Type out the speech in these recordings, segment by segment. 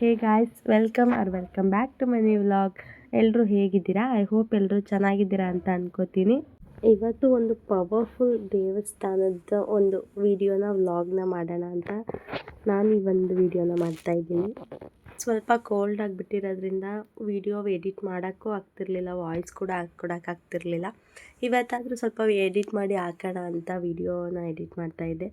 Hey guys, welcome or welcome back to my new vlog. ಎಲ್ಲರೂ ಹೇಗಿದ್ದೀರಾ? I hope ಎಲ್ಲರೂ ಚೆನ್ನಾಗಿದ್ದೀರಾ ಅಂತ ಅನ್ಕೋತೀನಿ. ಇವತ್ತು ಒಂದು ಪವರ್ಫುಲ್ ದೇವಸ್ಥಾನದ ಒಂದು ವಿಡಿಯೋನ ವ್ಲಾಗ್ನ ಮಾಡೋಣ ಅಂತ ನಾನು ಈ ಒಂದು ವಿಡಿಯೋನ ಮಾಡ್ತಾ ಇದ್ದೀನಿ. ಸ್ವಲ್ಪ ಕೋಲ್ಡ್ ಆಗಿಬಿಟ್ಟಿರೋದ್ರಿಂದ ವಿಡಿಯೋ ಎಡಿಟ್ ಮಾಡೋಕ್ಕೂ ಆಗ್ತಿರ್ಲಿಲ್ಲ ವಾಯ್ಸ್ ಕೂಡ ಹಾಕ್ಕೊಡಕ್ಕೆ ಆಗ್ತಿರ್ಲಿಲ್ಲ. ಇವತ್ತಾದರೂ ಸ್ವಲ್ಪ ಎಡಿಟ್ ಮಾಡಿ ಹಾಕೋಣ ಅಂತ ವಿಡಿಯೋನ ಎಡಿಟ್ ಮಾಡ್ತಾ ಇದ್ದೆ.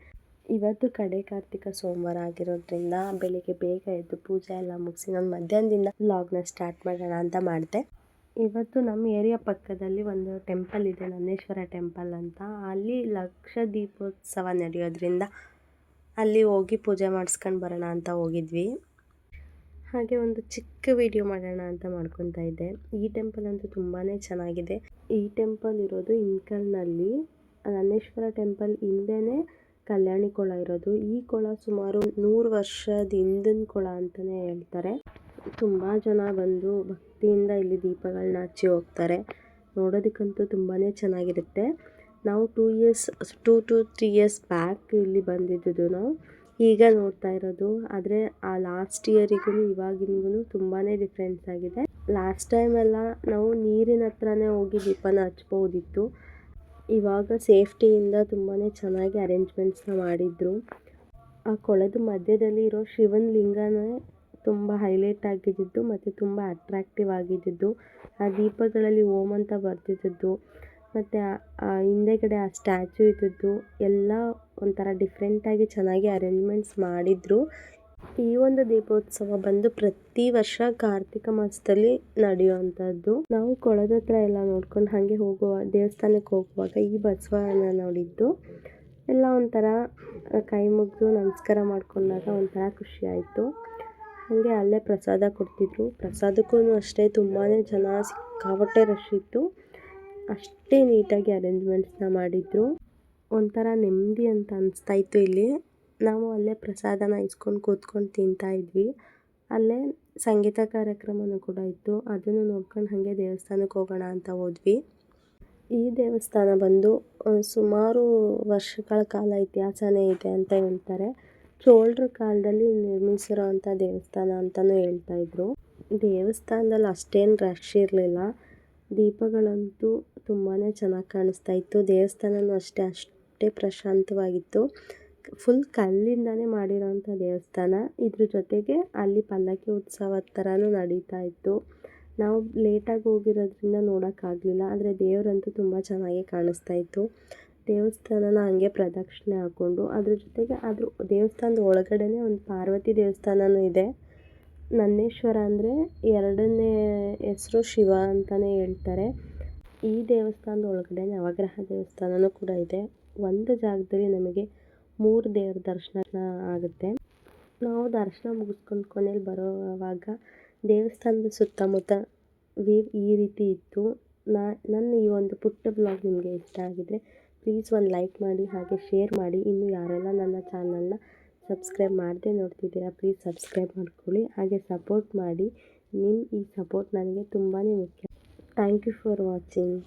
ಇವತ್ತು ಕಡೆ ಕಾರ್ತಿಕ ಸೋಮವಾರ ಆಗಿರೋದ್ರಿಂದ ಬೆಳಿಗ್ಗೆ ಬೇಗ ಎದ್ದು ಪೂಜೆ ಎಲ್ಲ ಮುಗಿಸಿ ನಾನು ಮಧ್ಯಾಹ್ನದಿಂದ ವ್ಲಾಗ್ನ ಸ್ಟಾರ್ಟ್ ಮಾಡೋಣ ಅಂತ ಮಾಡಿದೆ. ಇವತ್ತು ನಮ್ಮ ಏರಿಯಾ ಪಕ್ಕದಲ್ಲಿ ಒಂದು ಟೆಂಪಲ್ ಇದೆ, ನಂದೇಶ್ವರ ಟೆಂಪಲ್ ಅಂತ. ಅಲ್ಲಿ ಲಕ್ಷ ದೀಪೋತ್ಸವ ನಡೆಯೋದ್ರಿಂದ ಅಲ್ಲಿ ಹೋಗಿ ಪೂಜೆ ಮಾಡಿಸ್ಕೊಂಡು ಬರೋಣ ಅಂತ ಹೋಗಿದ್ವಿ. ಹಾಗೆ ಒಂದು ಚಿಕ್ಕ ವಿಡಿಯೋ ಮಾಡೋಣ ಅಂತ ಮಾಡ್ಕೊತಾ ಇದ್ದೆ. ಈ ಟೆಂಪಲ್ ಅಂತೂ ತುಂಬಾ ಚೆನ್ನಾಗಿದೆ. ಈ ಟೆಂಪಲ್ ಇರೋದು ಇನ್ಕಲ್ನಲ್ಲಿ ನಂದೇಶ್ವರ ಟೆಂಪಲ್ ಹಿಂದೆನೇ ಕಲ್ಯಾಣಿ ಕೊಳ ಇರೋದು. ಈ ಕೊಳ ಸುಮಾರು ನೂರು ವರ್ಷದ ಹಿಂದಿನ ಕೊಳ ಅಂತಲೇ ಹೇಳ್ತಾರೆ. ತುಂಬ ಜನ ಬಂದು ಭಕ್ತಿಯಿಂದ ಇಲ್ಲಿ ದೀಪಗಳನ್ನ ಹಚ್ಚಿ ಹೋಗ್ತಾರೆ. ನೋಡೋದಕ್ಕಂತೂ ತುಂಬಾ ಚೆನ್ನಾಗಿರುತ್ತೆ. ನಾವು two years, two to three years back ಇಲ್ಲಿ ಬಂದಿದ್ದು ನಾವು ಈಗ ನೋಡ್ತಾ ಇರೋದು, ಆದರೆ ಆ ಲಾಸ್ಟ್ ಇಯರಿಗೂ ಇವಾಗಿನಿಗೂ ತುಂಬಾ ಡಿಫ್ರೆನ್ಸ್ ಆಗಿದೆ. ಲಾಸ್ಟ್ ಟೈಮೆಲ್ಲ ನಾವು ನೀರಿನ ಹತ್ರನೇ ಹೋಗಿ ದೀಪನ ಹಚ್ಬೋದಿತ್ತು. ಇವಾಗ ಸೇಫ್ಟಿಯಿಂದ ತುಂಬಾ ಚೆನ್ನಾಗಿ ಅರೇಂಜ್ಮೆಂಟ್ಸ್ನ ಮಾಡಿದ್ರು. ಆ ಕೊಳದ ಮಧ್ಯದಲ್ಲಿ ಇರೋ ಶಿವನ ಲಿಂಗನೇ ತುಂಬ ಹೈಲೈಟ್ ಆಗಿದ್ದಿದ್ದು ಮತ್ತು ತುಂಬ ಅಟ್ರಾಕ್ಟಿವ್ ಆಗಿದ್ದಿದ್ದು. ಆ ದೀಪಗಳಲ್ಲಿ ಓಂ ಅಂತ ಬರ್ದಿದ್ದದ್ದು, ಮತ್ತು ಆ ಹಿಂದೆಗಡೆ ಆ ಸ್ಟ್ಯಾಚು ಇದ್ದದ್ದು, ಎಲ್ಲ ಒಂಥರ ಡಿಫ್ರೆಂಟಾಗಿ ಚೆನ್ನಾಗಿ ಅರೇಂಜ್ಮೆಂಟ್ಸ್ ಮಾಡಿದರು. ಈ ಒಂದು ದೀಪೋತ್ಸವ ಬಂದು ಪ್ರತಿ ವರ್ಷ ಕಾರ್ತಿಕ ಮಾಸದಲ್ಲಿ ನಡೆಯುವಂತದ್ದು ನಾವು ಕೊಳದ ಹತ್ರ ಎಲ್ಲ ನೋಡ್ಕೊಂಡು ಹಾಗೆ ಹೋಗುವ, ದೇವಸ್ಥಾನಕ್ಕೆ ಹೋಗುವಾಗ ಈ ಬಸವನ ನೋಡಿದ್ದು. ಎಲ್ಲ ಒಂಥರ ಕೈ ಮುಗಿದು ನಮಸ್ಕಾರ ಮಾಡ್ಕೊಂಡಾಗ ಒಂಥರ ಖುಷಿ ಆಯಿತು. ಹಾಗೆ ಅಲ್ಲೇ ಪ್ರಸಾದ ಕೊಡ್ತಿದ್ರು. ಪ್ರಸಾದಕ್ಕೂ ಅಷ್ಟೇ ತುಂಬಾ ಜನ ಸಿಕ್ಕಾಪಟ್ಟೆ ರಶ್ ಇತ್ತು. ಅಷ್ಟೇ ನೀಟಾಗಿ ಅರೇಂಜ್ಮೆಂಟ್ಸ್ನ ಮಾಡಿದರು. ಒಂಥರ ನೆಮ್ಮದಿ ಅಂತ ಅನಿಸ್ತಾ ಇತ್ತು ಇಲ್ಲಿ. ನಾವು ಅಲ್ಲೇ ಪ್ರಸಾದನ ಇಸ್ಕೊಂಡು ಕೂತ್ಕೊಂಡು ತಿಂತಾ ಇದ್ವಿ. ಅಲ್ಲೇ ಸಂಗೀತ ಕಾರ್ಯಕ್ರಮನೂ ಕೂಡ ಇತ್ತು. ಅದನ್ನು ನೋಡ್ಕೊಂಡು ಹಾಗೆ ದೇವಸ್ಥಾನಕ್ಕೆ ಹೋಗೋಣ ಅಂತ ಹೋದ್ವಿ. ಈ ದೇವಸ್ಥಾನ ಬಂದು ಸುಮಾರು ವರ್ಷಗಳ ಕಾಲ ಇತಿಹಾಸನೇ ಇದೆ ಅಂತ ಹೇಳ್ತಾರೆ. ಚೋಳರ ಕಾಲದಲ್ಲಿ ನಿರ್ಮಿಸಿರೋ ಅಂಥ ದೇವಸ್ಥಾನ ಅಂತಲೂ ಹೇಳ್ತಾ ಇದ್ರು. ದೇವಸ್ಥಾನದಲ್ಲಿ ಅಷ್ಟೇನು ರಶ್ ಇರಲಿಲ್ಲ. ದೀಪಗಳಂತೂ ತುಂಬಾ ಚೆನ್ನಾಗಿ ಕಾಣಿಸ್ತಾ ಇತ್ತು. ದೇವಸ್ಥಾನವೂ ಅಷ್ಟೇ ಅಷ್ಟೇ ಪ್ರಶಾಂತವಾಗಿತ್ತು. ಫುಲ್ ಕಲ್ಲಿಂದಲೇ ಮಾಡಿರೋಂಥ ದೇವಸ್ಥಾನ. ಇದ್ರ ಜೊತೆಗೆ ಅಲ್ಲಿ ಪಲ್ಲಕ್ಕಿ ಉತ್ಸವ ಥರನೂ ನಡೀತಾ ಇತ್ತು. ನಾವು ಲೇಟಾಗಿ ಹೋಗಿರೋದ್ರಿಂದ ನೋಡೋಕ್ಕಾಗಲಿಲ್ಲ ಆದರೆ ದೇವರಂತೂ ತುಂಬ ಚೆನ್ನಾಗಿ ಕಾಣಿಸ್ತಾ ಇತ್ತು. ದೇವಸ್ಥಾನನ ಹಂಗೆ ಪ್ರದಕ್ಷಿಣೆ ಹಾಕ್ಕೊಂಡು ಅದ್ರ ಜೊತೆಗೆ ಅದ್ರ ದೇವಸ್ಥಾನದ ಒಳಗಡೆನೇ ಒಂದು ಪಾರ್ವತಿ ದೇವಸ್ಥಾನವೂ ಇದೆ. ನನ್ನೇಶ್ವರ ಅಂದರೆ ಎರಡನೇ ಹೆಸರು ಶಿವ ಅಂತಲೇ ಹೇಳ್ತಾರೆ. ಈ ದೇವಸ್ಥಾನದ ಒಳಗಡೆ ನವಗ್ರಹ ದೇವಸ್ಥಾನವೂ ಕೂಡ ಇದೆ. ಒಂದು ಜಾಗದಲ್ಲಿ ನಮಗೆ ಮೂರು ದೇವ್ರ ದರ್ಶನ ಆಗುತ್ತೆ. ನಾವು ದರ್ಶನ ಮುಗಿಸ್ಕೊಂಡು ಕೊನೆಯಲ್ಲಿ ಬರೋವಾಗ ದೇವಸ್ಥಾನದ ಸುತ್ತಮುತ್ತ ವ್ಯೂ ಈ ರೀತಿ ಇತ್ತು. ನನ್ನ ಈ ಒಂದು ಪುಟ್ಟ ಬ್ಲಾಗ್ ನಿಮಗೆ ಇಷ್ಟ ಆಗಿದ್ರೆ ಪ್ಲೀಸ್ ಒಂದು ಲೈಕ್ ಮಾಡಿ, ಹಾಗೆ ಶೇರ್ ಮಾಡಿ. ಇನ್ನು ಯಾರೆಲ್ಲ ನನ್ನ ಚಾನಲ್ನ ಸಬ್ಸ್ಕ್ರೈಬ್ ಮಾಡದೆ ನೋಡ್ತಿದ್ದೀರಾ, ಪ್ಲೀಸ್ ಸಬ್ಸ್ಕ್ರೈಬ್ ಮಾಡ್ಕೊಳ್ಳಿ. ಹಾಗೆ ಸಪೋರ್ಟ್ ಮಾಡಿ. ನಿಮ್ಮ ಈ ಸಪೋರ್ಟ್ ನನಗೆ ತುಂಬಾ ಮುಖ್ಯ. Thank you for watching.